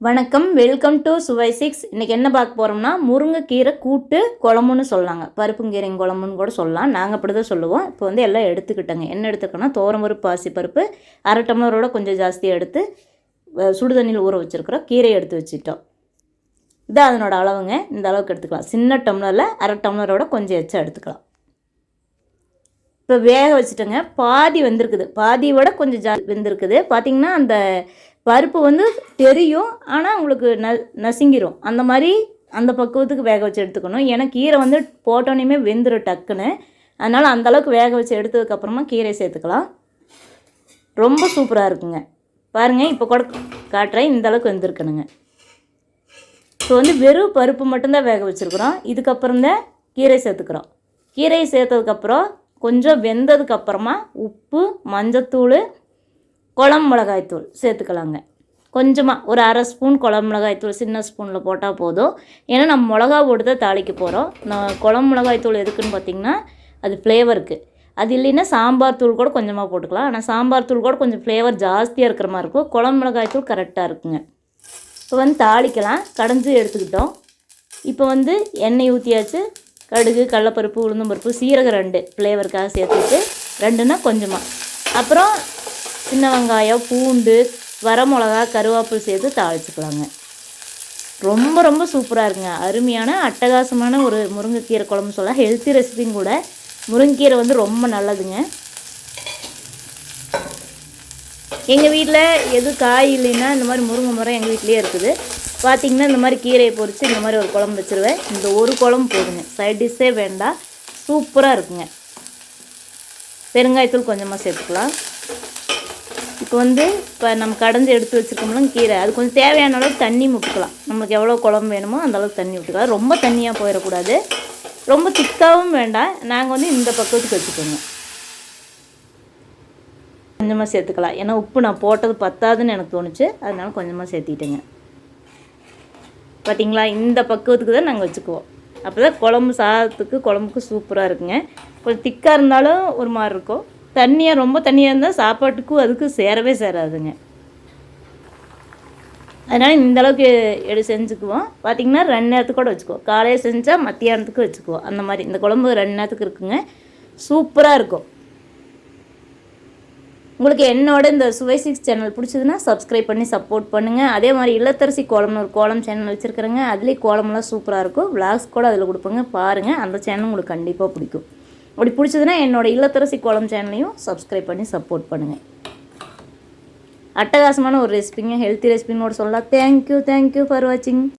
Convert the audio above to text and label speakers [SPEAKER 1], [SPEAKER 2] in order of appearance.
[SPEAKER 1] வணக்கம் welcome to சுவை six இன்றைக்கி என்ன பார்க்க போகிறோம்னா முருங்கைக்கீரை கூட்டு குழம்புன்னு சொல்லாங்க. பருப்புங்கீரை குழம்புன்னு கூட சொல்லலாம். நாங்கள் அப்படி தான் சொல்லுவோம். இப்போ வந்து எல்லாம் எடுத்துக்கிட்டோங்க. என்ன எடுத்துக்கோன்னா தோரம்பருப்பு பாசிப்பருப்பு அரை டம்ளரோட கொஞ்சம் ஜாஸ்தியாக எடுத்து அஹ், சுடு தண்ணியில் ஊற வச்சுருக்குறோம் கீரையை எடுத்து வச்சுட்டோம். இதான் அதனோட அளவுங்க. இந்த அளவுக்கு எடுத்துக்கலாம். சின்ன டம்ளரில் அரை டம்ளரோட கொஞ்சம் எச்சா எடுத்துக்கலாம். இப்போ வேக வச்சுட்டேங்க. பாதி வெந்திருக்குது. பாதியை விட கொஞ்சம் ஜா வெந்திருக்குது. பார்த்திங்கன்னா அந்த பருப்பு வந்து தெரியும். ஆனால் உங்களுக்கு ந நசுங்கிரும். அந்த மாதிரி அந்த பக்குவத்துக்கு வேக வச்சு எடுத்துக்கணும். ஏன்னா கீரை வந்து போட்டோன்னே வெந்துடும் டக்குன்னு. அதனால் அந்தளவுக்கு வேக வச்சு எடுத்ததுக்கப்புறமா கீரை சேர்த்துக்கலாம். ரொம்ப சூப்பராக இருக்குங்க. பாருங்கள் இப்போ கூட காட்டுறேன். இந்த அளவுக்கு வெந்திருக்கணுங்க. இப்போ வந்து வெறும் பருப்பு மட்டும்தான் வேக வச்சுருக்குறோம். இதுக்கப்புறம் தான் கீரை சேர்த்துக்கிறோம். கீரையை சேர்த்ததுக்கப்புறம் கொஞ்சம் வெந்ததுக்கப்புறமா உப்பு மஞ்சத்தூள் குழம்பு மிளகாய்த்தூள் சேர்த்துக்கலாங்க. கொஞ்சமாக ஒரு அரை ஸ்பூன் குழம்பு மிளகாய்த்தூள் சின்ன ஸ்பூனில் போட்டால் போதும். ஏன்னா நம்ம மிளகா போட்டு தான் தாளிக்க போகிறோம் நான் குழம்பு மிளகாய்த்தூள் எதுக்குன்னு பார்த்தீங்கன்னா அது ஃப்ளேவருக்கு அது இல்லைன்னா சாம்பார் தூள் கூட கொஞ்சமாக போட்டுக்கலாம். ஆனால் சாம்பார் தூள் கூட கொஞ்சம் ஃப்ளேவர் ஜாஸ்தியாக இருக்கிற மாதிரி இருக்கும். குழம்பு மிளகாய்த்தூள் கரெக்டாக இருக்குங்க. இப்போ வந்து தாளிக்கலாம். கடைஞ்சி எடுத்துக்கிட்டோம். இப்போ வந்து எண்ணெய் ஊற்றியாச்சு கடுகு கடலப்பருப்பு உளுந்தம்பருப்பு சீரகம் ரெண்டு ஃப்ளேவருக்காக சேர்த்துட்டு ரெண்டுன்னா கொஞ்சமாக அப்புறம் சின்ன வெங்காயம் பூண்டு வரமிளகா கருவேப்பில் சேர்த்து தாளிச்சுக்கலாங்க. ரொம்ப ரொம்ப சூப்பராக இருக்குங்க. அருமையான அட்டகாசமான ஒரு முருங்கைக்கீரை குழம்பு சொல்லலாம் ஹெல்த்தி ரெசிபியும் கூட. முருங்கைக்கீரை வந்து ரொம்ப நல்லதுங்க. எங்கள் வீட்டில் எது காய் இல்லைன்னா இந்த மாதிரி முருங்கை மரம் எங்கள் வீட்லேயே இருக்குது. பார்த்தீங்கன்னா இந்த மாதிரி கீரையை பொறித்து இந்த மாதிரி ஒரு குழம்பு வச்சுருவேன். இந்த ஒரு குழம்பு போதுங்க. சைட் டிஷ்ஷே வேண்டாம். சூப்பராக இருக்குங்க. பெருங்காயத்தூள் கொஞ்சமாக சேர்த்துக்கலாம். இப்போ வந்து இப்போ நம்ம கடைஞ்சி எடுத்து வச்சுருக்கோம்ல கீரை. அது கொஞ்சம் தேவையான அளவுக்கு தண்ணி விட்டுக்கலாம் நம்மளுக்கு எவ்வளோ குழம்பு வேணுமோ அந்த அளவுக்கு தண்ணி விட்டுக்கலாம் ரொம்ப தண்ணியாக போயிடக்கூடாது. ரொம்ப திக்காகவும் வேண்டாம். நாங்கள் வந்து இந்த பக்கத்துக்கு வச்சுக்கோங்க. கொஞ்சமாக சேர்த்துக்கலாம். ஏன்னா உப்பு நான் போட்டது பத்தாதுன்னு எனக்கு தோணுச்சு. அதனால கொஞ்சமாக சேர்த்திட்டேங்க. பார்த்தீங்களா இந்த பக்குவத்துக்கு தான் நாங்கள் வச்சுக்குவோம். அப்போ தான் குழம்பு சாதத்துக்கு குழம்புக்கு சூப்பராக இருக்குங்க. கொஞ்சம் திக்காக இருந்தாலும் ஒரு மாதிரி இருக்கும். தண்ணியாக ரொம்ப தண்ணியாக இருந்தால் சாப்பாட்டுக்கும் அதுக்கு சேரவே சேராதுங்க. அதனால் இந்த அளவுக்கு எடு செஞ்சுக்குவோம். பார்த்திங்கன்னா ரெண்டு நேரத்துக்கு கூட வச்சுக்குவோம். காலையில் செஞ்சால் மத்தியானத்துக்கு வச்சுக்குவோம். அந்த மாதிரி. இந்த குழம்பு ரெண்டு நேரத்துக்கு இருக்குங்க. சூப்பராக இருக்கும். உங்களுக்கு என்னோட இந்த சுவை சிக்ஸ் சேனல் பிடிச்சதுன்னா சப்ஸ்கிரைப் பண்ணி சப்போர்ட் பண்ணுங்கள் அதே மாதிரி இல்லத்தரசி கோலம்னு ஒரு கோலம் சேனல் வச்சுருக்கிறேங்க. அதுலேயே கோலம்லாம் சூப்பராக இருக்கும். விளாக்ஸ் கூட அதில் கொடுப்பேங்க. பாருங்கள் அந்த சேனல் உங்களுக்கு கண்டிப்பாக பிடிக்கும். அப்படி பிடிச்சதுன்னா என்னோட இல்லத்தரசி கோலம் சேனலையும் சப்ஸ்கிரைப் பண்ணி சப்போர்ட் பண்ணுங்கள் அட்டகாசமான ஒரு ரெசிபிங்க ஹெல்த்தி ரெசிபின்னு கூட சொல்லலாம். தேங்க்யூ தேங்க்யூ ஃபார் வாட்சிங்